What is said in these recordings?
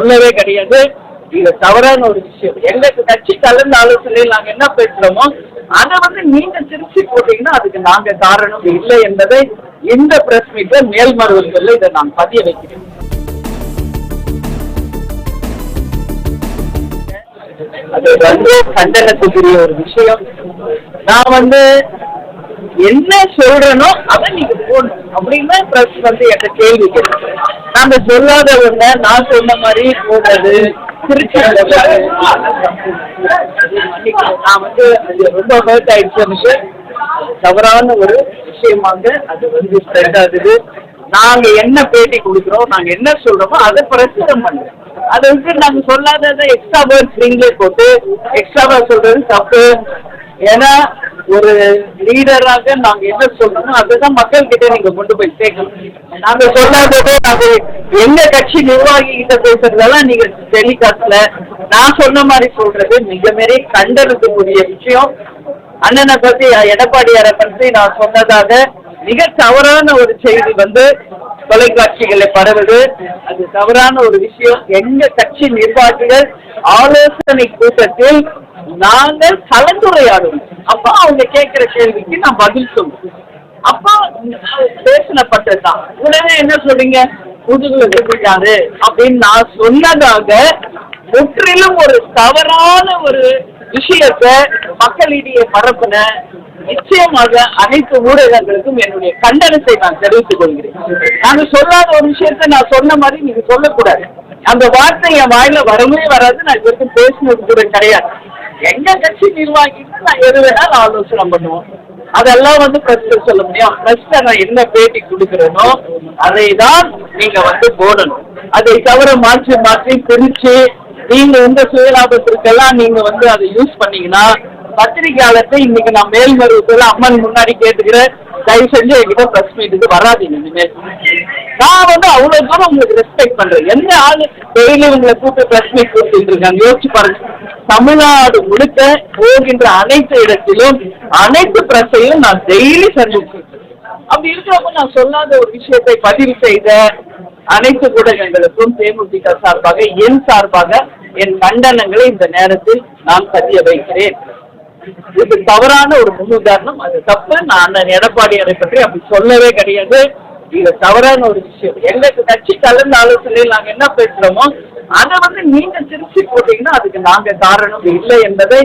சொல்லவே கிடையாது. இது தவறான ஒரு விஷயம். எங்களுக்கு கட்சி கலந்து ஆலோசனையில் நாங்க என்ன பேசுறோமோ அதை வந்து நீங்க திருச்சி போட்டீங்கன்னா அதுக்கு நாங்க காரணம் இல்லை என்பதை இந்த பிரஸ் மீட்ல மேல்மருவல்கள் இதை நான் பதிய வைக்கிறேன். அது வந்து கண்டனத்துக்குரிய ஒரு விஷயம். நான் வந்து என்ன சொல்றனோ அதை நீங்க போடணும். அப்படின்னு பிரஸ் வந்து என்கிட்ட கேள்வி கேட்கு நாங்க சொல்லாத ஒண்ண நான் சொன்ன மாதிரி போடுறது திருச்சி நான் வந்து அது ரொம்ப ஹர்ட் ஆயிடுச்சு எனக்கு தவறான ஒரு விஷயமாக அது வந்து ஸ்ப்ரெட் ஆகுது. நாங்க என்ன பேட்டி கொடுக்குறோம் நாங்க என்ன சொல்றோமோ அதை பிரசுரம் பண்றோம். அதை வந்து நாங்க சொல்லாததை எக்ஸ்ட்ரா வேர்ட்ஸ் நீங்களே போட்டு எக்ஸ்ட்ராவா சொல்றது தப்பு. ஏன்னா ஒரு லீடராக நாங்க என்ன சொல்றோமோ அதுதான் மக்கள் கிட்ட நீங்க கொண்டு போய் சேர்க்கணும். நாங்க சொல்லாதது அது. எங்க கட்சி நிர்வாகி கிட்ட பேசுறதெல்லாம் நீங்க டெலிகாஸ்ட்ல நான் சொன்ன மாதிரி சொல்றது மிக மாரி கண்டனத்துக்குரிய விஷயம். அண்ணனை பத்தி எடப்பாடியாரை பத்தி நான் சொன்னதாக மிக தவறான ஒரு செய்தி வந்து தொலைக்காட்சிகளை பரவுது. அது தவறான ஒரு விஷயம். எங்க கட்சி நிர்வாகிகள் ஆலோசனை கூட்டத்தில் நாங்கள் கலந்துரையாடும். அப்ப அவங்க கேட்கிற கேள்விக்கு நான் பதில் சொல்லுவேன் அப்போ பேசினப்பட்டதுதான். உடனே என்ன சொல்றீங்க? முதுகுல இருக்காரு அப்படின்னு நான் சொன்னதாக முற்றிலும் ஒரு தவறான ஒரு விஷயத்தை மக்களிடையே பரப்புன நிச்சயமாக அனைத்து ஊடகங்களுக்கும் என்னுடைய கண்டனத்தை நான் தெரிவித்துக் கொள்கிறேன். நாங்க சொல்லாத ஒரு விஷயத்த நான் சொன்ன மாதிரி நீங்க சொல்லக்கூடாது. அந்த வார்த்தை என் வாயில வரவே வராது. நான் இது வரைக்கும் பேசினது கூட கிடையாது. எங்க கட்சி நிர்வாகிக்கு நான் எது வேணாலும் ஆலோசனை பண்ணுவோம். அதெல்லாம் வந்து பிரஸ் சொல்ல முடியும். பிரஸ் நான் என்ன பேட்டி கொடுக்குறேனோ அதை தான் நீங்க வந்து போடணும். அதை தவிர மாற்றி மாற்றி பிரிச்சு நீங்க உங்க சுயலாபத்திற்கெல்லாம் நீங்க வந்து அதை யூஸ் பண்ணீங்கன்னா பத்திரிகையாளர்கிட்ட இன்னைக்கு நான் மேல்மருவத்தில் அம்மன் முன்னாடி கேட்டுக்கிறேன். தயவு செஞ்சு என்கிட்ட ப்ரெஸ் மீட்டுக்கு வராதீங்க இனிமேல். நான் வந்து அவ்வளவு தூரம் உங்களுக்கு ரெஸ்பெக்ட் பண்றேன். எந்த ஆளு டெய்லி உங்களை கூப்பிட்டு ப்ரெஸ் மீட் கொடுத்துட்டு இருக்காங்க? யோசிச்சு பாருங்க. தமிழ்நாடு முழுக்க போகின்ற அனைத்து இடத்திலும் அனைத்து பிரச்சையும் நான் டெய்லி சந்திச்சு அப்படி இருக்கிறப்ப நான் சொல்லாத ஒரு விஷயத்தை பதிவு செய்த அனைத்து ஊடகங்களுக்கும் தேமுதிக சார்பாக என் சார்பாக என் கண்டனங்களை இந்த நேரத்தில் நான் பதிய வைக்கிறேன். இது தவறான ஒரு முன்னுதாரணம் அது தப்பு நான் அண்ணன் எடப்பாடியாரை பற்றி அப்படி சொல்லவே கிடையாது. இது தவறான ஒரு விஷயம். எங்களுக்கு கட்சி கலந்து ஆலோசனையில் நாங்க என்ன பேசுறோமோ அதை வந்து நீங்க திருச்சி போட்டீங்கன்னா அதுக்கு நாங்க காரணம் இல்லை என்பதை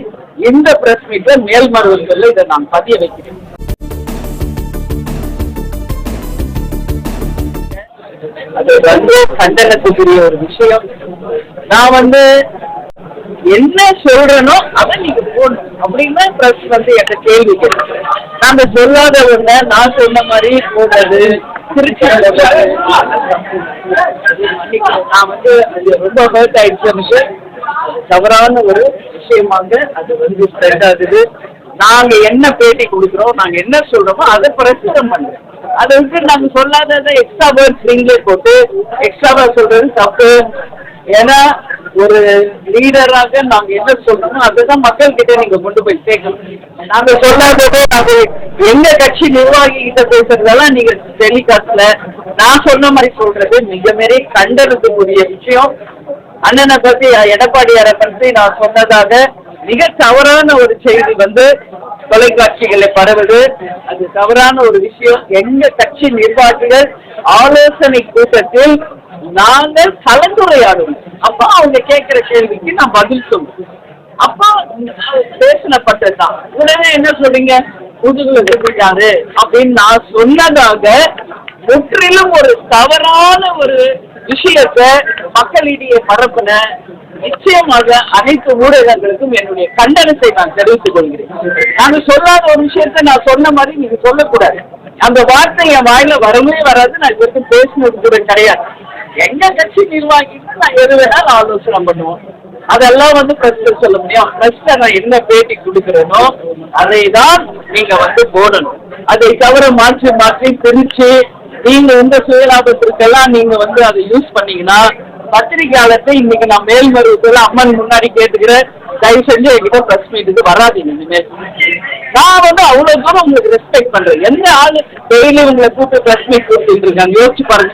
இந்த பிரஸ் மீட்ல மேல்மருவல்கள் இதை நான் பதிய வைக்கிறேன். அது வந்து கண்டனத்துக்குரிய ஒரு விஷயம். நான் வந்து என்ன சொல்றேனோ அதை நீங்க போடணும். அப்படின்னு பிரஸ் வந்து என்கிட்ட கேள்வி கேட்டு நாங்க சொல்லாதவங்க நான் சொன்ன மாதிரி போடுறது திருச்சி நான் வந்து அது ரொம்ப ஹர்ட் ஆயிடுச்சு எனக்கு தவறான ஒரு விஷயமாக அது வந்து ஸ்ப்ரெட் ஆகுது. நாங்க என்ன பேட்டி கொடுக்குறோம் நாங்க என்ன சொல்றோமோ அதை பிரசுரம் பண்றோம் அதை வந்து நாங்க சொல்லாததை எக்ஸ்ட்ரா வேர்ட்ஸ் நீங்களே போட்டு எக்ஸ்ட்ராவா சொல்றது தப்பு. ஏன்னா ஒரு லீடராக நாங்க என்ன சொல்றோமோ அதுதான் மக்கள் கிட்ட நீங்க கொண்டு போய் சேர்க்கணும். நாங்க சொல்லாததே நாங்க எங்க கட்சி நிர்வாகி கிட்ட பேசுறதெல்லாம் நீங்க டெலிகாஸ்ட்ல நான் சொன்ன மாதிரி சொல்றது மிக மாரி கண்டறதுக்குரிய விஷயம். அண்ணனை பத்தி எடப்பாடியாரை பத்தி நான் சொன்னதாக மிக தவறான ஒரு செய்தி வந்து தொலைக்காட்சிகளை பரவுது. அது தவறான ஒரு விஷயம். எங்க கட்சி நிர்வாகிகள் ஆலோசனை கூட்டத்தில் நாங்கள் கலந்துரையாடுவோம். அப்ப அவங்க கேட்கிற கேள்விக்கு நான் பதில் சொல்லுவேன் அப்போ பேசினப்பட்டதுதான். உடனே என்ன சொல்றீங்க? முதுகுல இருக்காரு அப்படின்னு நான் சொன்னதாக முற்றிலும் ஒரு தவறான ஒரு விஷயத்தை மக்களிடையே பரப்புன நிச்சயமாக அனைத்து ஊடகங்களுக்கும் என்னுடைய கண்டனத்தை நான் தெரிவித்துக் கொள்கிறேன். நாங்க சொல்லாத ஒரு விஷயத்தை நான் சொன்ன மாதிரி நீங்க சொல்லக்கூடாது. அந்த வார்த்தை என் வாயில வரவே வராது. நான் இது வரைக்கும் பேசினது கூட கிடையாது. எங்க கட்சி நிர்வாகிக்கு நான் எது வேணாலும் ஆலோசனை பண்ணுவோம். அதெல்லாம் வந்து பிரஸ் சொல்ல முடியும். பிரஸ் நான் என்ன பேட்டி கொடுக்குறேனோ அதை தான் நீங்க வந்து போடணும். அதை தவிர மாற்றி மாற்றி பிரிச்சு நீங்க உங்க சுயலாபத்திற்கெல்லாம் நீங்க வந்து அதை யூஸ் பண்ணீங்கன்னா பத்திரிகையாளத்தை இன்னைக்கு நான் மேல்மருவத்தில் அம்மன் முன்னாடி கேட்டுக்கிறேன். தயவு செஞ்சு என்கிட்ட ப்ரெஸ் மீட்டுக்கு வராதீங்க இனிமேல் நான் வந்து அவ்வளவு தூரம் உங்களுக்கு ரெஸ்பெக்ட் பண்றேன். எந்த ஆளு டெய்லி உங்களை கூப்பிட்டு ப்ரெஸ் மீட் கொடுத்துட்டு இருக்காங்க? யோசிச்சு பாருங்க.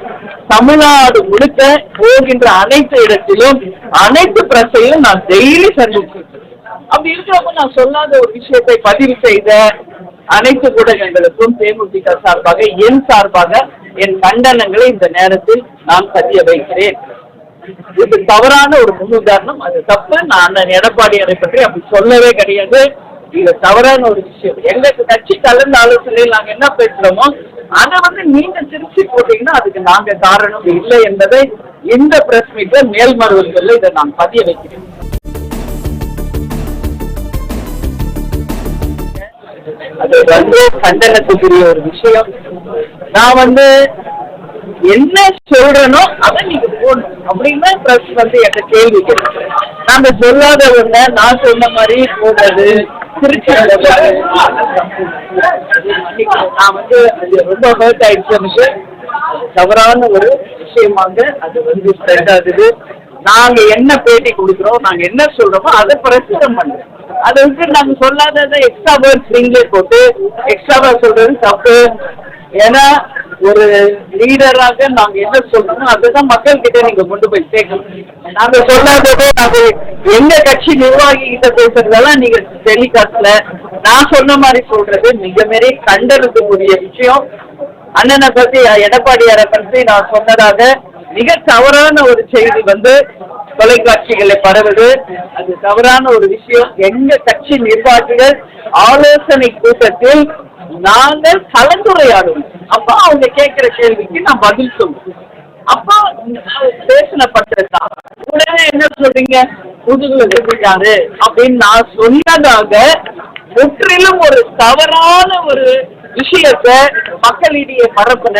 தமிழ்நாடு முழுக்க போகின்ற அனைத்து இடத்திலும் அனைத்து பிரச்சனையும் நான் டெய்லி சந்திச்சிருக்கேன் அப்படி இருக்கிறப்ப நான் சொல்லாத ஒரு விஷயத்தை பதிவு செய்த அனைத்து ஊடகங்களுக்கும் தேமுதிக சார்பாக என் சார்பாக என் கண்டனங்களை இந்த நேரத்தில் நான் பதிய வைக்கிறேன். இது தவறான ஒரு முன்னுதாரணம் அது தப்பு நான் அண்ணன் அதை பற்றி அப்படி சொல்லவே கிடையாது. இது தவறான ஒரு விஷயம். எங்களுக்கு கட்சி கலந்த ஆலோசனையில் நாங்க என்ன பேசுறோமோ அதை வந்து நீங்க திருச்சி போட்டீங்கன்னா அதுக்கு நாங்க காரணம் இல்லை என்பதை இந்த பிரஸ் மீட்ல மேல்மருவல்கள் இதை நான் பதிய வைக்கிறேன். அது வந்து கண்டனத்துக்குரிய ஒரு விஷயம். நான் வந்து என்ன சொல்றனோ அதை நீங்க போடணும். அப்படின்னா பிரஸ் வந்து என்கிட்ட கேள்வி கேட்டு நாங்க சொல்லாதவங்க நான் சொன்ன மாதிரி போடுறது திருச்சி நான் வந்து அது ரொம்ப ஹர்ட் ஆயிடுச்சு எனக்கு தவறான ஒரு விஷயமாக அது வந்து ஸ்ப்ரெட் ஆகுது. நாங்க என்ன பேட்டி கொடுக்குறோம் நாங்க என்ன சொல்றோமோ அதை பிரசுரம் பண்ணுறோம். அதை வந்து நாங்க சொல்லாததை எக்ஸ்ட்ரா வேர்ட்ஸ் நீங்களே போட்டு எக்ஸ்ட்ராவா சொல்றது தப்பு. ஏன்னா ஒரு லீடராக நாங்க என்ன சொல்றோம் அதுதான் மக்கள் கிட்ட நீங்க கொண்டு போய் சேர்க்கணும். நாங்க சொல்லாததே நாங்க எங்க கட்சி நிர்வாகி கிட்ட பேசுறதெல்லாம் நீங்க டெலிகாஸ்ட்ல நான் சொன்ன மாதிரி சொல்றது மிக மாரி கண்டனத்துக்குரிய விஷயம். அண்ணனை பத்தி எடப்பாடியாரை பற்றி நான் சொன்னதாக மிக தவறான ஒரு செய்தி வந்து தொலைக்காட்சிகளை பரவுது. அது தவறான ஒரு விஷயம். எங்க கட்சி நிர்வாகிகள் ஆலோசனை கூட்டத்தில் நாங்கள் கலந்துரையாடும் அப்ப அவங்க கேட்கிற கேள்விக்கு நான் பதில் சொல்லுவோம் அப்போ பேசின பத்திரத்தான் உடனே என்ன சொல்றீங்க? முதுகுல செஞ்சுட்டாரு அப்படின்னு நான் சொன்னதாக முற்றிலும் ஒரு தவறான ஒரு விஷயத்தை மக்களிடையே பரப்புன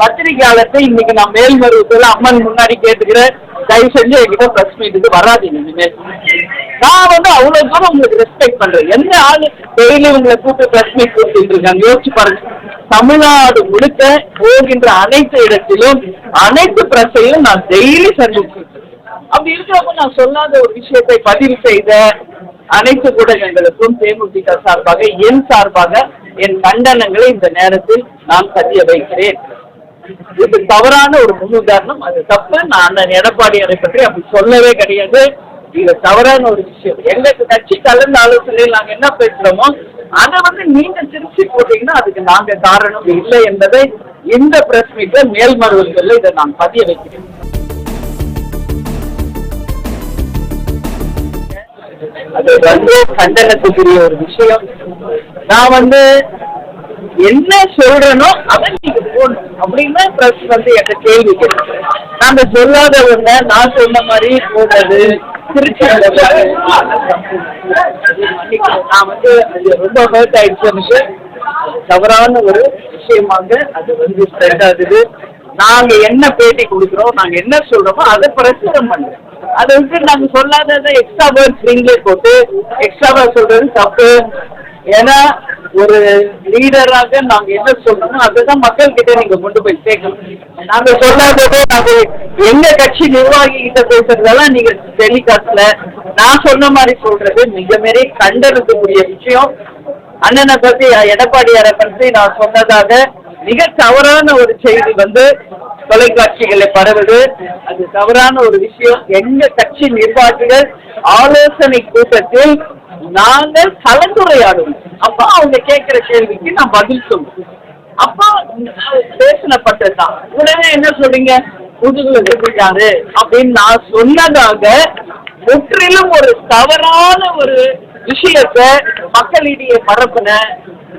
பத்திரிகையாளர்கிட்ட இன்னைக்கு நான் மேல்மருவத்தில் அம்மன் முன்னாடி கேட்டுக்கிறேன். தயவு செஞ்சு என்கிட்ட பிரஸ் மீட்டுக்கு வராதீங்க இனிமேல் நான் வந்து அவ்வளவு தூரம் உங்களுக்கு ரெஸ்பெக்ட் பண்றேன். எந்த ஆளு டெய்லி உங்களை கூப்பிட்டு பிரஸ் மீட் கொடுத்துட்டு இருக்காங்க? யோசிச்சு பாருங்க. தமிழ்நாடு முழுக்க போகின்ற அனைத்து இடத்திலும் அனைத்து பிரச்சனையும் நான் டெய்லி சந்திச்சிருக்கேன் அப்படி இருக்கிறப்ப நான் சொல்லாத ஒரு விஷயத்தை பதிவு செய்த அனைத்து ஊடகங்களுக்கும் தேமுதிக சார்பாக என் சார்பாக என் கண்டனங்களை இந்த நேரத்தில் நான் பதிய வைக்கிறேன். இது தவறான ஒரு முன்னுதாரணம் அது தப்பு நான் அண்ணன் அதை பற்றி அப்படி சொல்லவே கிடையாது. இது தவறான ஒரு விஷயம். எங்க கட்சி கலந்த ஆலோசனையில் நாங்க என்ன பேசுறோமோ அதை வந்து நீங்க திருச்சி போட்டீங்கன்னா அதுக்கு நாங்க காரணம் இல்லை என்பதை இந்த பிரஸ் மீட்ல மேல்மருவல்கள் இதை நான் பதிய வைக்கிறேன். அது வந்து கண்டனத்துக்குரிய ஒரு விஷயம். நான் வந்து என்ன சொல்றேனோ அதை நீங்க போடணும். அப்படின்னு பிரஸ் வந்து என்கிட்ட கேள்வி கேட்டு நாங்க சொல்லாதவங்க நான் சொன்ன மாதிரி போடுறது திருச்சி நான் வந்து அது ரொம்ப ஹர்ட் ஆயிடுச்சு எனக்கு தவறான ஒரு விஷயமாக அது வந்து ஸ்ப்ரெட் ஆகுது. நாங்க என்ன பேட்டி கொடுக்குறோம் நாங்க என்ன சொல்றோமோ அதை பிரசுரம் பண்றோம் அதை வந்து நாங்க சொல்லாததை எக்ஸ்ட்ரா வேர்ட்ஸ் நீங்களே போட்டு எக்ஸ்ட்ராவா சொல்றது தப்பு. ஏன்னா ஒரு லீடராக நாங்க என்ன சொல்றோமோ அதுதான் மக்கள் கிட்ட நீங்க கொண்டு போய் சேர்க்கணும். நாங்க சொல்லாததே நாங்க எங்க கட்சி நிர்வாகி கிட்ட பேசுறதெல்லாம் நீங்க டெலிகாஸ்ட்ல நான் சொன்ன மாதிரி சொல்றது மிக மாரி கண்டறதுக்குரிய விஷயம். அண்ணனை பத்தி எடப்பாடியாரை பத்தி நான் சொன்னதாக மிக தவறான ஒரு செய்தி வந்து தொலைக்காட்சிகளை பரவுது. அது தவறான ஒரு விஷயம். எங்க கட்சி நிர்வாகிகள் ஆலோசனை கூட்டத்தில் நாங்கள் கலந்துரையாடுவோம். அப்ப அவங்க கேட்கிற கேள்விக்கு நான் பதில் சொல்லுவோம் அப்போ பேசின உடனே என்ன சொல்றீங்க? முதுகுல செஞ்சுட்டாரு அப்படின்னு நான் சொன்னதாக முற்றிலும் ஒரு தவறான ஒரு விஷயத்த மக்களிடையே பரப்புன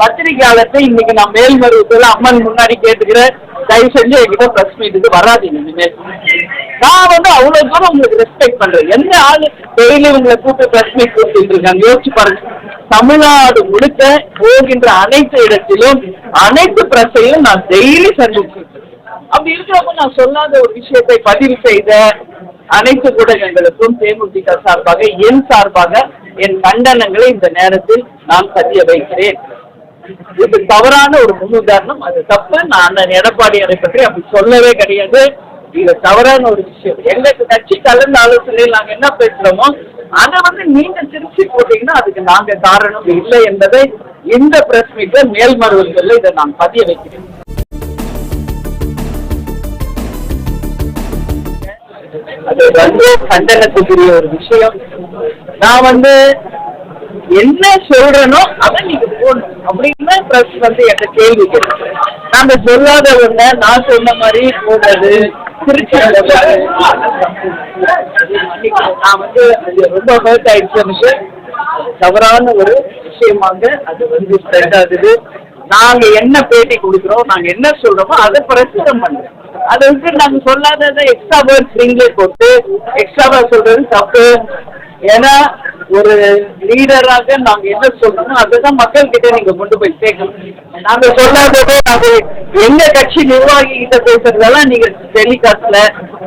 பத்திரிகையாளர்கிட்ட இன்னைக்கு நான் மேல்மருவத்தில் அம்மன் முன்னாடி கேட்டுக்கிறேன் தயவு செஞ்சு என்கிட்ட பிரஸ் மீட்டுக்கு வராதீங்க இனிமேல் நான் வந்து அவ்வளவு தூரம் உங்களுக்கு ரெஸ்பெக்ட் பண்றேன். எந்த ஆளு டெய்லி உங்களை கூப்பிட்டு பிரஸ் மீட் கொடுத்துட்டு இருக்காங்க? யோசிச்சு பாருங்க. தமிழ்நாடு முழுக்க போகின்ற அனைத்து இடத்திலும் அனைத்து பிரஸையும் நான் டெய்லி சந்திச்சிருக்கேன் அப்படி இருக்கிறப்ப நான் சொல்லாத ஒரு விஷயத்தை பதிவு செய்த அனைத்து ஊடகங்களுக்கும் தேமுதிக சார்பாக என் சார்பாக என் கண்டனங்களை இந்த நேரத்தில் நான் பதிய வைக்கிறேன். இது தவறான ஒரு முன்னுதாரணம் அது தப்பு நான் அண்ணன் எடப்பாடியாரை பற்றி அப்படி சொல்லவே கிடையாது. இது தவறான ஒரு விஷயம். எங்க கட்சி கலந்து ஆலோசனையில் நாங்க என்ன பேசுறோமோ அதை வந்து நீங்க திருச்சி போட்டீங்கன்னா அதுக்கு நாங்க காரணம் இல்லை என்பதை இந்த பிரஸ் மீட்ல மேல்மருவல்கள் இதை நான் பதிய வைக்கிறேன். அது வந்து கண்டனத்துக்குரிய ஒரு விஷயம். நான் வந்து என்ன சொல்றேனோ அதை நீங்க போடணும். அப்படின்னு பிரஸ் வந்து என்கிட்ட கேள்வி கேட்கு நாங்க சொல்லாத ஒண்ண நான் சொன்ன மாதிரி போடுறது திருச்சி நான் வந்து அது ரொம்ப ஹர்ட் ஆயிடுச்சு எனக்கு தவறான ஒரு விஷயமாக அது வந்து ஸ்ப்ரெட் ஆகுது. நாங்க என்ன பேட்டி கொடுக்குறோம் நாங்க என்ன சொல்றோமோ அதை பிரசுரம் பண்றோம். அதை வந்து நாங்க சொல்லாததை எக்ஸ்ட்ரா வேர்ட்ஸ் நீங்களே போட்டு எக்ஸ்ட்ராவா சொல்றது தப்பு. ஏன்னா ஒரு லீடராக நாங்க என்ன சொல்றோமோ அதுதான் மக்கள் கிட்ட நீங்க கொண்டு போய் சேர்க்கணும் நாங்க சொல்லாததே நாங்க எங்க கட்சி நிர்வாகி கிட்ட பேசுறதெல்லாம் நீங்க டெலிகாஸ்ட்ல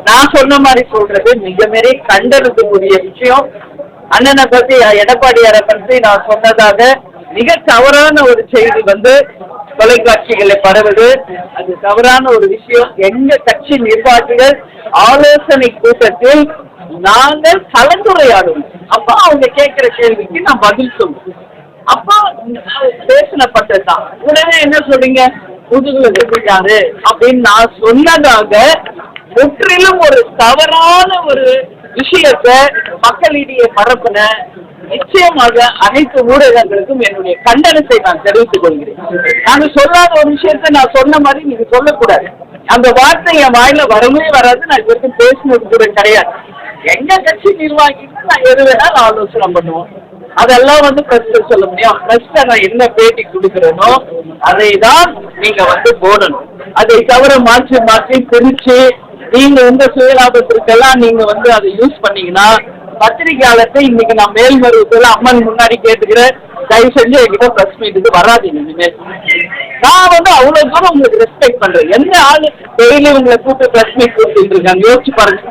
நான் சொன்ன மாதிரி சொல்றது மிக மாரி கண்டனத்துக்குரிய விஷயம். அண்ணனை பத்தி எடப்பாடியாரை பற்றி நான் சொன்னதாக மிக தவறான ஒரு செய்தி வந்து தொலைக்காட்சிகளை பரவுது. அது தவறான ஒரு விஷயம். எங்க கட்சி நிர்வாகிகள் ஆலோசனை கூட்டத்தில் நாங்கள் கலந்துரையாடுவோம். அப்ப அவங்க கேட்கிற கேள்விக்கு நான் பதில் சொல்லுவோம் அப்போ பேசினப்பட்டதுதான். உடனே என்ன சொல்றீங்க? முதுகுல வெட்டிட்டாரு அப்படின்னு நான் சொன்னதாக முற்றிலும் ஒரு தவறான ஒரு விஷயத்தை மக்களிடையே பரப்புன நிச்சயமாக அனைத்து ஊடகங்களுக்கும் என்னுடைய கண்டனத்தை நான் தெரிவித்துக் கொள்கிறேன். நான் சொல்லாத ஒரு விஷயத்த நான் சொன்ன மாதிரி நீங்க சொல்லக்கூடாது. அந்த வார்த்தை என் வாயில வரவே வராது. நான் இது வரைக்கும் பேசினது கூட கிடையாது. எங்க கட்சி நிர்வாகிக்கு நான் எது வேணாலும் ஆலோசனை பண்ணுவோம். அதெல்லாம் வந்து பிரஸ்டர் சொல்ல முடியும். பிரஸ்டர் நான் என்ன பேட்டி கொடுக்குறேனோ அதை தான் நீங்க வந்து போடணும். அதை தவிர மாற்றி மாற்றி பிரிச்சு நீங்க உங்க சுயலாபத்திற்கெல்லாம் நீங்க வந்து அதை யூஸ் பண்ணீங்கன்னா பத்திரிகையாளர்கிட்ட இன்னைக்கு நான் மேல்மருவத்துல அம்மன் முன்னாடி கேட்டுக்கிறேன். தயவு செஞ்சு என்கிட்ட பிரஸ் மீட்டுக்கு வராதீங்க இனிமேல் நான் வந்து அவ்வளவு தூரம் உங்களுக்கு ரெஸ்பெக்ட் பண்றேன். எந்த ஆளு டெய்லி உங்களை கூப்பிட்டு பிரஸ் மீட் கொடுத்துட்டு இருக்காங்க? யோசிச்சு பாருங்க.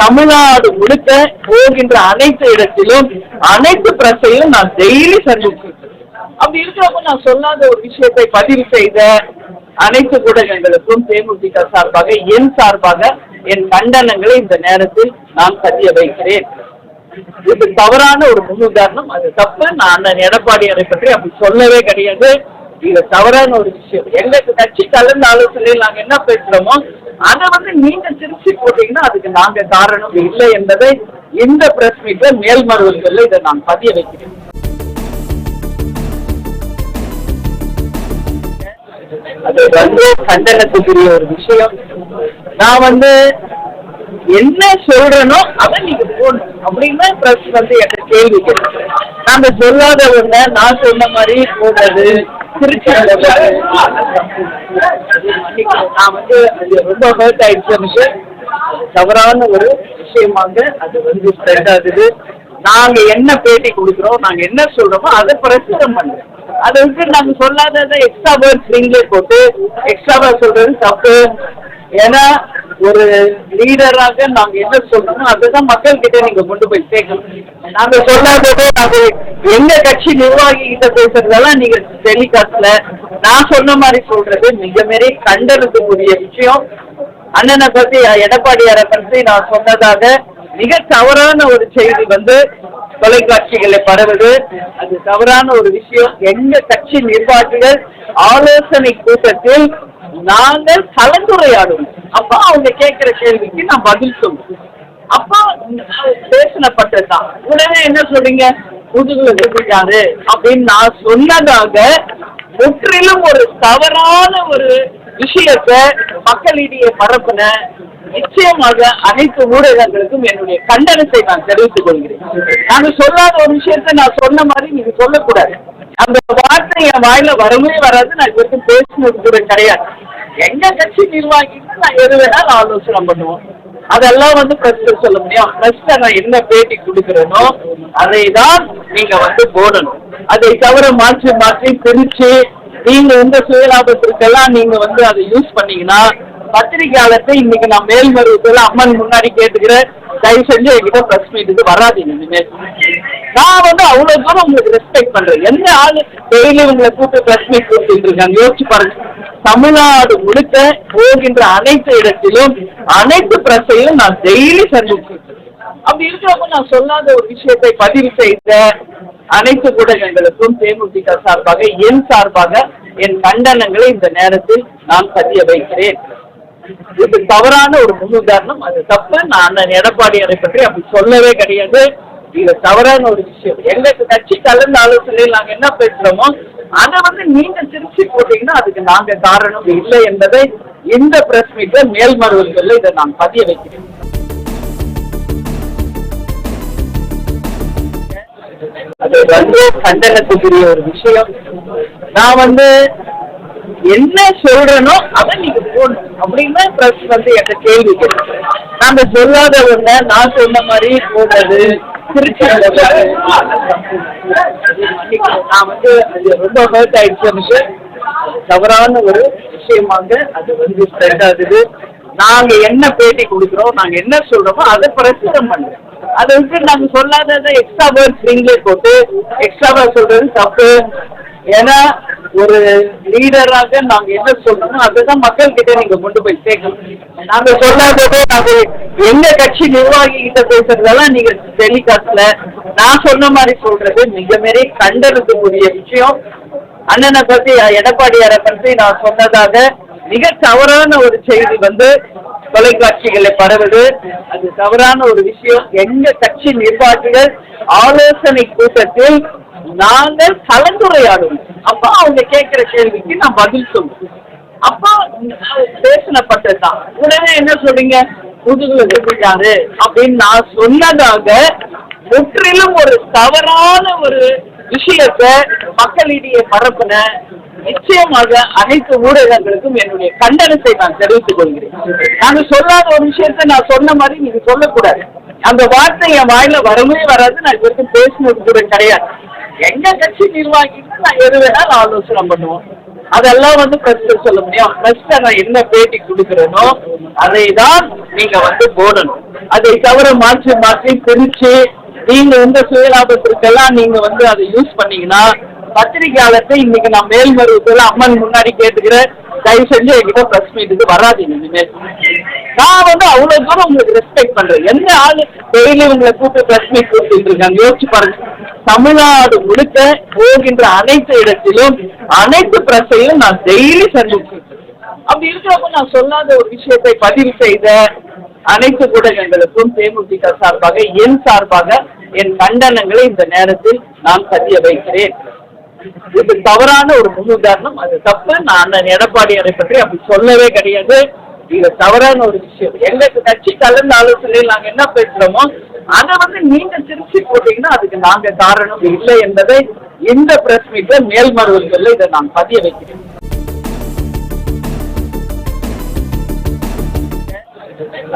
தமிழ்நாடு முழுக்க போகின்ற அனைத்து இடத்திலும் அனைத்து பிரச்சனையும் நான் டெய்லி சந்திச்சிருக்கேன். அப்படி இருக்கிறப்ப நான் சொல்லாத ஒரு விஷயத்தை பதிவு செய்த அனைத்து ஊடகங்களுக்கும் தேமுதிக சார்பாக என் சார்பாக என் கண்டனங்களை இந்த நேரத்தில் நான் பதிய வைக்கிறேன். இது தவறான ஒரு முன்னுதாரணம் அது தப்பு. நான் அண்ணன் எடப்பாடியாரை பற்றி அப்படி சொல்லவே கிடையாது. இது தவறான ஒரு விஷயம். எங்க கட்சி கலந்த ஆலோசனையில் நாங்க என்ன பேசுறோமோ அதை வந்து நீங்க திருச்சி போட்டீங்கன்னா அதுக்கு நாங்க காரணம் இல்லை என்பதை இந்த பிரஸ் மீட்ல மேல்மருவல்கள் இதை நான் பதிய வைக்கிறேன். அது வந்து கண்டனத்துக்குரிய ஒரு விஷயம். நான் வந்து என்ன சொல்றேனோ அதை நீங்க போடணும். அப்படின்னு பிரஸ் வந்து என்கிட்ட கேள்வி கேட்கு நாங்க சொல்லாத ஒண்ண நான் சொன்ன மாதிரி போடுறது. திருச்சி நான் வந்து அது ரொம்ப ஹர்ட் ஆயிடுச்சு எனக்கு. தவறான ஒரு விஷயமாக அது வந்து ஸ்ப்ரெட் ஆகுது. நாங்க என்ன பேட்டி கொடுக்குறோம் நாங்க என்ன சொல்றோமோ அதை பிரசுரம் பண்றோம் அதை வந்து நாங்க சொல்லாததை எக்ஸ்ட்ரா வேர்ட்ஸ் நீங்களே போட்டு எக்ஸ்ட்ராவா சொல்றது தப்பு. ஏன்னா ஒரு லீடராக நாங்க என்ன சொல்றோமோ அதுதான் மக்கள் கிட்ட நீங்க கொண்டு போய் சேர்க்கணும். நாங்க சொல்லாததே நாங்க எங்க கட்சி நிர்வாகி கிட்ட பேசுறதெல்லாம் நீங்க டெலிகாஸ்ட்ல நான் சொன்ன மாதிரி சொல்றது மிக மாரி கண்டனத்துக்குரிய விஷயம். அண்ணனை பத்தி எடப்பாடியாரை பற்றி நான் சொன்னதாக மிக தவறான ஒரு செய்தி வந்து தொலைக்காட்சிகளை பரவுது. அது தவறான ஒரு விஷயம். எங்க கட்சி நிர்வாகிகள் ஆலோசனை கூட்டத்தில் நாங்கள் கலந்துரையாடுவோம் அப்ப அவங்க கேட்கிற கேள்விக்கு நான் பதில் சொல்லுவேன் அப்போ பேசினப்பட்டதுதான். உடனே என்ன சொல்றீங்க? முதுகுல செஞ்சுட்டாரு அப்படின்னு நான் சொன்னதாக முற்றிலும் ஒரு தவறான ஒரு விஷயத்த மக்களிடையே பரப்புன நிச்சயமாக அனைத்து ஊடகங்களுக்கும் என்னுடைய கண்டனத்தை நான் தெரிவித்துக் கொள்கிறேன். நாங்க சொல்லாத ஒரு விஷயத்த நான் சொன்ன மாதிரி நீங்க சொல்லக்கூடாது. அந்த வார்த்தை என் வாயில வரவே வராது. நான் இது வரைக்கும் பேசினது கூட கிடையாது. எங்க கட்சி நிர்வாகிக்கு நான் எது வேணாலும் ஆலோசனை பண்ணுவோம். அதெல்லாம் வந்து பிரஸ் சொல்ல முடியும். பிரஸ்ல நான் என்ன பேட்டி கொடுக்குறேனோ அதை தான் நீங்க வந்து போடணும். அதை தவிர மாற்றி மாற்றி பிரிச்சு நீங்க உங்க சுயலாபத்திற்கெல்லாம் நீங்க வந்து அதை யூஸ் பண்ணீங்கன்னா பத்திரிகையாளர்கிட்ட இன்னைக்கு நான் மேல்மருவத்தில் அம்மன் முன்னாடி கேட்டுக்கிறேன். தயவு செஞ்சு என்கிட்ட ப்ரெஸ் மீட்டுக்கு வராதீங்க இனிமேல். நான் வந்து அவ்வளவு தூரம் உங்களுக்கு ரெஸ்பெக்ட் பண்றேன். எந்த ஆளு டெய்லி உங்களை கூப்பிட்டு ப்ரெஸ் மீட் கொடுத்துட்டு இருக்காங்க? யோசிச்சு பாருங்க. தமிழ்நாடு முழுக்க போகின்ற அனைத்து இடத்திலும் அனைத்து பிரஸையும் நான் டெய்லி சந்திச்சிருக்கேன் அப்படி இருக்கிறப்ப நான் சொல்லாத ஒரு விஷயத்தை பதிவு செய்த அனைத்து ஊடகங்களுக்கும் தேமுதிக சார்பாக என் சார்பாக என் கண்டனங்களை இந்த நேரத்தில் நான் பதிய வைக்கிறேன். இது தவறான ஒரு முன்னுதாரணம். அது தப்பு நான் அண்ணன் எடப்பாடியாரை பற்றி அப்படி சொல்லவே கிடையாது. இது தவறான ஒரு விஷயம். எங்க கட்சி கலந்து ஆலோசனையில் நாங்க என்ன பேசுறோமோ அதை வந்து நீங்க திருச்சி போட்டீங்கன்னா அதுக்கு நாங்க காரணம் இல்லை என்பதை இந்த பிரஸ் மீட்ல மேல்மருவல்கள் இதை நான் பதிய வைக்கிறேன். அது வந்து கண்டனத்துக்குரிய ஒரு விஷயம். நான் வந்து என்ன சொல்றனோ அதை நீங்க போடணும். அப்படின்னு பிரஸ் வந்து என்கிட்ட கேள்வி கேட்கு நாங்க சொல்லாதவங்க நான் சொன்ன மாதிரி போடுறது திருச்சி நான் வந்து அது ரொம்ப ஹர்ட் ஆயிடுச்சு எனக்கு தவறான ஒரு விஷயமாக அது வந்து ஸ்ப்ரெட் ஆகுது. நாங்க என்ன பேட்டி கொடுக்குறோம் நாங்க என்ன சொல்றோமோ அதை பிரசுரம் பண்றோம் அதை வந்து நாங்க சொல்லாததை எக்ஸ்ட்ரா வேர்ட்ஸ் நீங்களே போட்டு எக்ஸ்ட்ராவா சொல்றது தப்பு. ஏன்னா ஒரு லீடராக நாங்க என்ன சொல்றோமோ அதுதான் மக்கள் கிட்ட நீங்க கொண்டு போய் சேர்க்கணும். நாங்க சொல்லாததே நாங்க எங்க கட்சி நிர்வாகி கிட்ட பேசுறதெல்லாம் நீங்க டெலிகாஸ்ட்ல நான் சொன்ன மாதிரி சொல்றது மிக மாரி கண்டனத்துக்குரிய விஷயம். அண்ணனை பத்தி எடப்பாடியாரை பற்றி நான் சொன்னதாக மிக தவறான ஒரு செய்தி வந்து தொலைக்காட்சிகளை பரவுது. அது தவறான ஒரு விஷயம். எங்க கட்சி நிர்வாகிகள் ஆலோசனை கூட்டத்தில் நாங்கள் கலந்துரையாடும். அப்ப அவங்க கேட்கிற கேள்விக்கு நான் பதில் சொல்லுவேன் அப்போ பேசினப்பட்டதுதான். உடனே என்ன சொல்றீங்க? முதுகுல செஞ்சுட்டாரு அப்படின்னு நான் சொன்னதாக முற்றிலும் ஒரு தவறான ஒரு விஷயத்த மக்களிடையே பரப்புன நிச்சயமாக அனைத்து ஊடகங்களுக்கும் என்னுடைய கண்டனத்தை நான் தெரிவித்துக் கொள்கிறேன். நாங்க சொல்லாத ஒரு விஷயத்த நான் சொன்ன மாதிரி நீங்க சொல்லக்கூடாது. அந்த வார்த்தை என் வாயில வரவே வராது. நான் இது வரைக்கும் பேசினது கூட கிடையாது. எங்க கட்சி நிர்வாகிகள் நான் எது வேணாலும் ஆலோசனை பண்ணுவோம். அதெல்லாம் வந்து பிரஸ் சொல்ல முடியும். பிரஸ்ல நான் என்ன பேட்டி கொடுக்கிறேனோ அதை தான் நீங்க வந்து போடணும். அதை தவிர மாற்றி மாற்றி பிரிச்சு நீங்க உங்க சுயலாபத்திற்கெல்லாம் நீங்க வந்து அதை யூஸ் பண்ணீங்கன்னா பத்திரிகையாளர்கிட்ட இன்னைக்கு நான் மேல்மருவத்தில் அம்மன் முன்னாடி கேட்டுக்கிறேன். தயவு செஞ்சு என்கிட்ட பிரஸ் மீட்டுக்கு வராதீங்க இனிமேல் நான் வந்து அவ்வளவு தூரம் உங்களுக்கு ரெஸ்பெக்ட் பண்றேன். எந்த ஆளு டெய்லி உங்களை கூப்பிட்டு பிரஸ் மீட் கூப்பிட்டு இருக்காங்க? யோசிச்சு பாருங்க. தமிழ்நாடு முழுக்க போகின்ற அனைத்து இடத்திலும் அனைத்து பிரஸையும் நான் டெய்லி சந்திச்சிருக்கேன் அப்படி இருக்கிறப்ப நான் சொல்லாத ஒரு விஷயத்தை பதிவு செய்த அனைத்து ஊடகங்களுக்கும் தேமுதிக சார்பாக என் சார்பாக என் கண்டனங்களை இந்த நேரத்தில் நான் பதிய வைக்கிறேன். இது தவறான ஒரு முன்னுதாரணம் அது தப்பு நான் அண்ணன் எடப்பாடியாரை பற்றி அப்படி சொல்லவே கிடையாது. இது தவறான ஒரு விஷயம். எங்களுக்கு கட்சி கலந்து ஆலோசனையில் நாங்க என்ன பேசுறோமோ அதை வந்து நீங்க திருச்சி போட்டீங்கன்னா அதுக்கு நாங்க காரணம் இல்லை என்பதை இந்த பிரஸ் மீட்ல மேல்மருவல்கள் இதை நான் பதிய வைக்கிறேன்.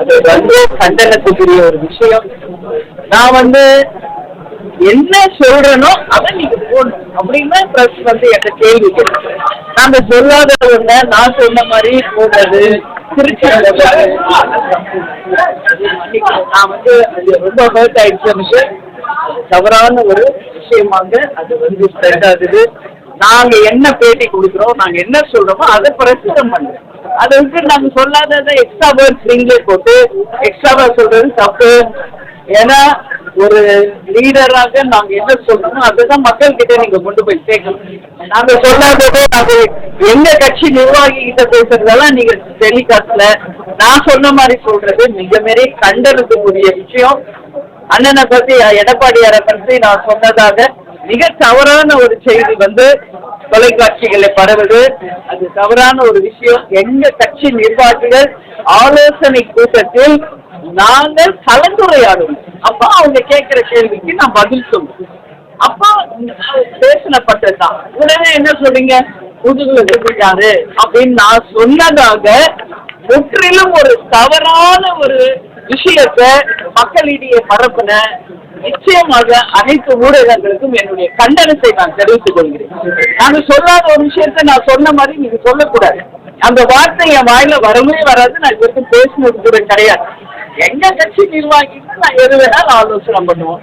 அது வந்து கண்டனத்துக்குரிய ஒரு விஷயம். நான் வந்து என்ன சொல்றேனோ அதை நீங்க போடணும். அப்படின்னு பிரஸ் வந்து என்கிட்ட கேள்வி கேட்டு நாங்க சொல்லாத ஒண்ண நான் சொன்ன மாதிரி போடுறது திருச்சி நான் வந்து அது ரொம்ப ஹர்ட் ஆயிடுச்சு எனக்கு தவறான ஒரு விஷயமாக அது வந்து ஸ்ப்ரெட் ஆகுது. நாங்க என்ன பேட்டி கொடுக்குறோம் நாங்க என்ன சொல்றோமோ அதை பிரசுரம் பண்றோம் அதை வந்து நாங்க சொல்லாததை எக்ஸ்ட்ரா வேர்ட்ஸ் நீங்களே போட்டு எக்ஸ்ட்ராவா சொல்றது தப்பு. ஏன்னா ஒரு லீடராக நாங்க என்ன சொல்றோமோ அதுதான் மக்கள் கிட்ட நீங்க கொண்டு போய் சேர்க்கணும். நாங்க சொல்லாததே நாங்க எங்க கட்சி நிர்வாகி கிட்ட பேசுறதெல்லாம் நீங்க டெலிகாஸ்ட்ல நான் சொன்ன மாதிரி சொல்றது மிக மாரி கண்டறதுக்குரிய விஷயம். அண்ணனை பத்தி எடப்பாடியாரை பற்றி நான் சொன்னதாக மிக தவறான ஒரு செய்தி வந்து தொலைக்காட்சிகளை பரவுது. அது தவறான ஒரு விஷயம். எங்க கட்சி நிர்வாகிகள் ஆலோசனை கூட்டத்தில் நாங்கள் கலந்துரையாடுவோம். அப்ப அவங்க கேட்கிற கேள்விக்கு நான் பதில் சொல்லுவோம் அப்போ பேசினப்பட்டதுதான். உடனே என்ன சொல்றீங்க? முதுகுல செஞ்சுட்டாரு அப்படின்னு நான் சொன்னதாக முற்றிலும் ஒரு தவறான ஒரு விஷயத்த மக்களிடையே பரப்புன நிச்சயமாக அனைத்து ஊடகங்களுக்கும் என்னுடைய கண்டனத்தை நான் தெரிவித்துக் கொள்கிறேன். நாங்க சொல்லாத ஒரு விஷயத்தை நான் சொன்ன மாதிரி நீங்க சொல்லக்கூடாது. அந்த வார்த்தை என் வாயில வரவே வராது. நான் இது வரைக்கும் பேசினது கூட கிடையாது. எங்க கட்சி நிர்வாகிக்கு நான் எது வேணாலும் ஆலோசனை பண்ணுவோம்.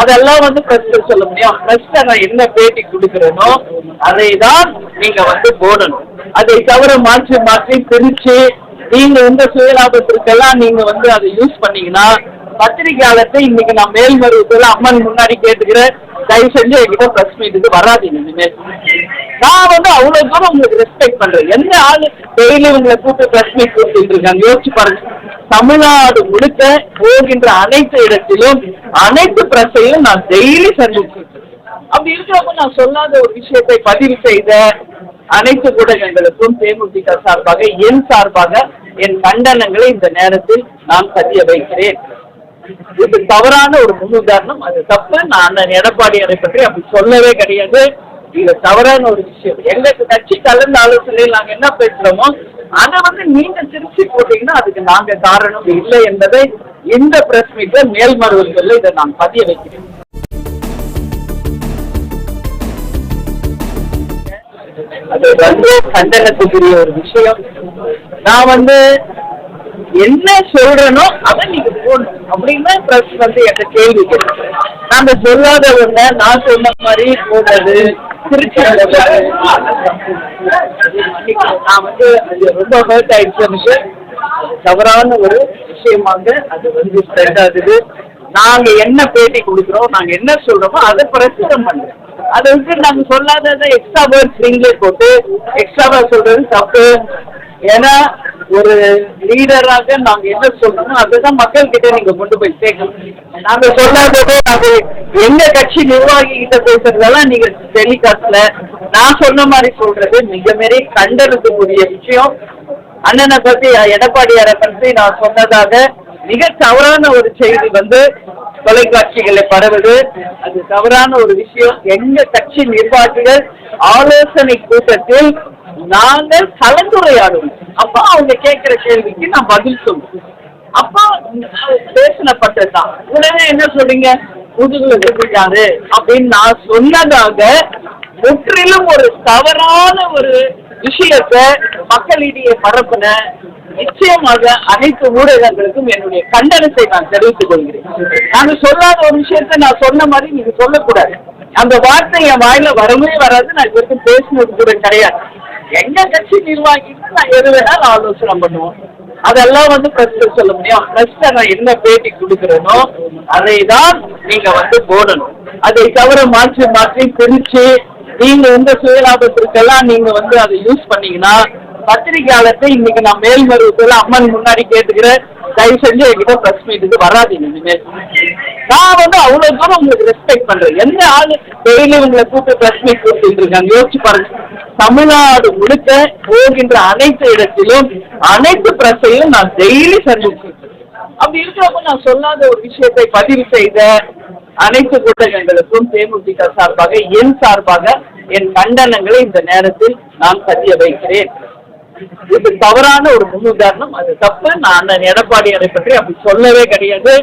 அதெல்லாம் வந்து பிரஸ்ல சொல்ல முடியும். பிரஸ்ல நான் என்ன பேட்டி கொடுக்கிறேனோ அதை தான் நீங்க வந்து போடணும். அதை தவிர மாற்றி மாற்றி பிரிச்சு நீங்க உங்க சுயலாபத்திற்கெல்லாம் நீங்க வந்து அதை யூஸ் பண்ணீங்கன்னா பத்திரிகையாளத்தை இன்னைக்கு நான் மேல்மருவத்தில் அம்மன் முன்னாடி கேட்டுக்கிறேன். தயவு செஞ்சு என்கிட்ட ப்ரெஸ் மீட்டுக்கு வராதீங்க இனிமேல் நான் வந்து அவ்வளவு தூரம் உங்களுக்கு ரெஸ்பெக்ட் பண்றேன். எந்த ஆளு டெய்லி உங்களை கூப்பிட்டு ப்ரெஸ் மீட் கொடுத்துட்டு இருக்காங்க? யோசிச்சு பாருங்க. தமிழ்நாடு முழுக்க போகின்ற அனைத்து இடத்திலும் அனைத்து பிரஸையும் நான் டெய்லி சந்திச்சிருக்கேன் அப்படி இருக்கிறப்ப நான் சொல்லாத ஒரு விஷயத்தை பதிவு செய்த அனைத்து ஊடகங்களுக்கும் தேமுதிக சார்பாக என் சார்பாக என் கண்டனங்களை இந்த நேரத்தில் நான் பதிய வைக்கிறேன். இது தவறான ஒரு முன்னுதாரணம். அது தப்பு நான் அண்ணன் எடப்பாடியாரை பற்றி அப்படி சொல்லவே கிடையாது. இது தவறான ஒரு விஷயம். எங்க கட்சி கலந்த ஆலோசனையில் நாங்க என்ன பேசுறோமோ அதை வந்து நீங்க திருச்சி போட்டீங்கன்னா அதுக்கு நாங்க காரணம் இல்லை என்பதை இந்த பிரஸ் மீட்ல மேல்மருவல்கள் இதை நான் பதிய வைக்கிறேன். அது வந்து கண்டனத்துக்குரிய ஒரு விஷயம். நான் வந்து என்ன சொல்றேனோ அதை நீங்க போடணும். அப்படின்னு பிரஸ் வந்து என்கிட்ட கேள்வி கேட்டு நாங்க சொல்லாதவங்க நான் சொன்ன மாதிரி போடுறது திருச்சி நான் வந்து அது ரொம்ப ஹர்ட் ஆயிடுச்சு எனக்கு. தவறான ஒரு விஷயமாக அது வந்து ஸ்ப்ரெட் ஆகுது. நாங்க என்ன பேட்டி கொடுக்குறோம் நாங்க என்ன சொல்றோமோ அதை பிரசுரம் பண்றோம் அதை வந்து நாங்க சொல்லாததை எக்ஸ்ட்ரா வேர்ட்ஸ் நீங்களே போட்டு எக்ஸ்ட்ராவா சொல்றது தப்பு. ஏன்னா ஒரு லீடராக நாங்க என்ன சொல்றோமோ அதுதான் மக்கள் கிட்ட நீங்க கொண்டு போய் சேர்க்கணும். நாங்க சொல்லாததே அது எங்க கட்சி நிர்வாகி கிட்ட பேசுறதெல்லாம் நீங்க டெலிகாஸ்ட்ல நான் சொன்ன மாதிரி சொல்றது மிக மாரி கண்டனத்துக்குரிய விஷயம். அண்ணனை பத்தி எடப்பாடியாரை பற்றி நான் சொன்னதாக மிக தவறான ஒரு செய்தி வந்து தொலைக்காட்சிகளை பரவுது. அது தவறான ஒரு விஷயம். எங்க கட்சி நிர்வாகிகள் ஆலோசனை கூட்டத்தில் நாங்கள் கலந்துரையாடுவோம். அப்ப அவங்க கேட்கிற கேள்விக்கு நான் பதில் சொல்லுவோம். அப்போ பேசினப்பட்டதுதான். உடனே என்ன சொல்றீங்க? முதுகுல செஞ்சுட்டாரு அப்படின்னு நான் சொன்னதாக முற்றிலும் ஒரு தவறான ஒரு விஷயத்தை மக்களிடையே பரப்புன நிச்சயமாக அனைத்து ஊடகங்களுக்கும் என்னுடைய கண்டனத்தை நான் தெரிவித்துக் கொள்கிறேன். நான் சொல்லாத ஒரு விஷயத்தை நான் சொன்ன மாதிரி நீங்க சொல்லக்கூடாது. அந்த வார்த்தை என் வாயில வரவே வராது. நான் இது வரைக்கும் பேசினது கூட கிடையாது. எங்க கட்சி நிர்வாகிக்கு நான் எது வேணாலும் ஆலோசனை பண்ணுவோம். அதெல்லாம் வந்து பிரஸ்ல சொல்ல முடியும். பிரஸ்ல நான் என்ன பேட்டி கொடுக்குறேனோ அதை தான் நீங்க வந்து போடணும். அதை தவிர மாற்றி மாற்றி பிரிச்சு நீங்க வந்து சுயலாபத்திற்கெல்லாம் நீங்க வந்து அதை யூஸ் பண்ணீங்கன்னா பத்திரிகையாளர்கிட்ட இன்னைக்கு நான் மேல்மருவத்தில் அம்மன் முன்னாடி கேட்டுக்கிறேன். தயவு செஞ்சு என்கிட்ட ப்ரெஸ் மீட்டுக்கு வராதீங்க இனிமேல் நான் வந்து அவ்வளவு தூரம் உங்களுக்கு ரெஸ்பெக்ட் பண்றேன். எந்த ஆளு டெய்லி உங்களை கூப்பிட்டு ப்ரெஸ் மீட் கொடுத்துட்டு இருக்காங்க? யோசிச்சு பாருங்க. தமிழ்நாடு முழுக்க போகின்ற அனைத்து இடத்திலும் அனைத்து பிரஸையும் நான் டெய்லி சந்திச்சிருக்கேன் அப்படி இருக்கிறப்ப நான் சொல்லாத ஒரு விஷயத்தை பதிவு செய்த அனைத்து கூட்டங்களுக்கும் தேமுதிக சார்பாக என் சார்பாக என் கண்டனங்களை இந்த நேரத்தில் நான் பதிய வைக்கிறேன். இது தவறான ஒரு முன்னுதாரணம் அது தப்பு நான் அண்ணன் எடப்பாடியாரை பற்றி அப்படி சொல்லவே கிடையாது.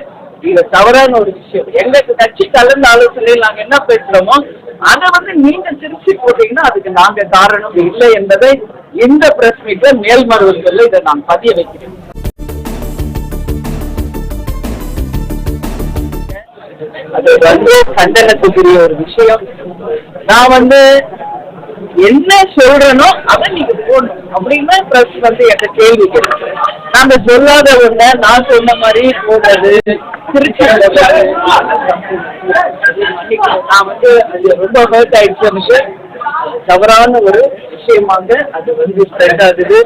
இது தவறான ஒரு விஷயம். எங்க கட்சி கலந்த ஆலோசனையில் நாங்க என்ன பேசுறோமோ அதை வந்து நீங்க திருச்சி போட்டீங்கன்னா அதுக்கு நாங்க காரணம் இல்லை என்பதை இந்த பிரஸ் மீட்ல மேல்மருவல்கள் இதை நான் பதிய வைக்கிறேன். அது வந்து கண்டனத்துக்குரிய ஒரு விஷயம். நான் வந்து என்ன சொல்றனோ அதை நீங்க போடணும். அப்படின்னு பிரஸ் வந்து என்கிட்ட கேள்வி கேட்டு நாங்க சொல்லாத ஒண்ண நான் சொன்ன மாதிரி போடுறது திருச்சி நான் வந்து அது ரொம்ப ஹர்ட் ஆயிடுச்சு எனக்கு தவறான ஒரு விஷயமாக அது வந்து ஸ்ப்ரெட் ஆகுது.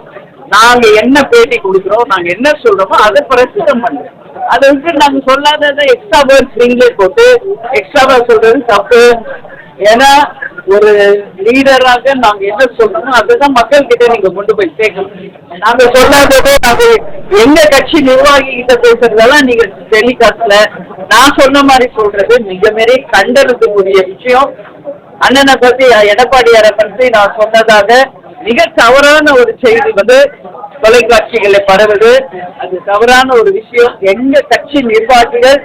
நாங்க என்ன பேட்டி கொடுக்குறோம் நாங்க என்ன சொல்றோமோ அதை பிரசுரம் பண்ணுறோம். அதை வந்து நாங்க சொல்லாததை எக்ஸ்ட்ரா வேர்ட்ஸ் நீங்களே போட்டு எக்ஸ்ட்ராவா சொல்றது தப்பு. ஏன்னா ஒரு லீடராக நாங்க என்ன சொல்றோமோ அதுதான் மக்கள் கிட்ட நீங்க கொண்டு போய் சேர்க்கணும். நாங்க சொல்லாததோ நாங்க எங்க கட்சி நிர்வாகி கிட்ட பேசுறதெல்லாம் நீங்க டெலிகாஸ்ட்ல நான் சொன்ன மாதிரி சொல்றது மிக மாரி கண்டனத்துக்குரிய விஷயம். அண்ணனை பத்தி எடப்பாடியாரை பற்றி நான் சொன்னதாக மிக தவறான ஒரு செய்தி வந்து தொலைக்காட்சிகளில் பரவுது. அது தவறான ஒரு விஷயம். எங்க கட்சி நிர்வாகிகள்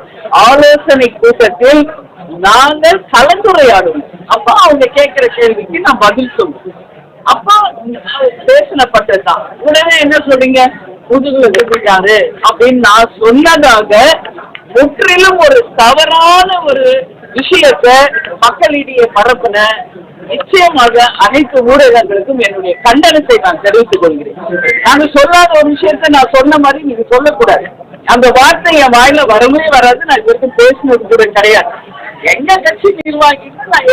ஆலோசனை கூட்டத்தில் நாங்கள் கலந்துரையாடுவோம் அப்ப அவங்க கேட்கிற கேள்விக்கு நான் பதில் சொல்லுவேன் அப்ப பேசினப்பட்டதுதான் உடனே என்ன சொல்றீங்க? முதுகுல செஞ்சுட்டாரு அப்படின்னு நான் சொன்னதாக முற்றிலும் ஒரு தவறான ஒரு விஷயத்தை மக்களிடையே பரப்புன நிச்சயமாக அனைத்து ஊடகங்களுக்கும் என்னுடைய கண்டனத்தை நான் தெரிவித்துக் கொள்கிறேன். நாங்க சொல்லாத ஒரு விஷயத்தை நான் சொன்ன மாதிரி நீங்க சொல்லக்கூடாது. அந்த வார்த்தை என் வாயில வரவே வராது. நான் இது வரைக்கும் பேசினது கூட கிடையாது. எங்க கட்சி நிர்வாகிகள் நான்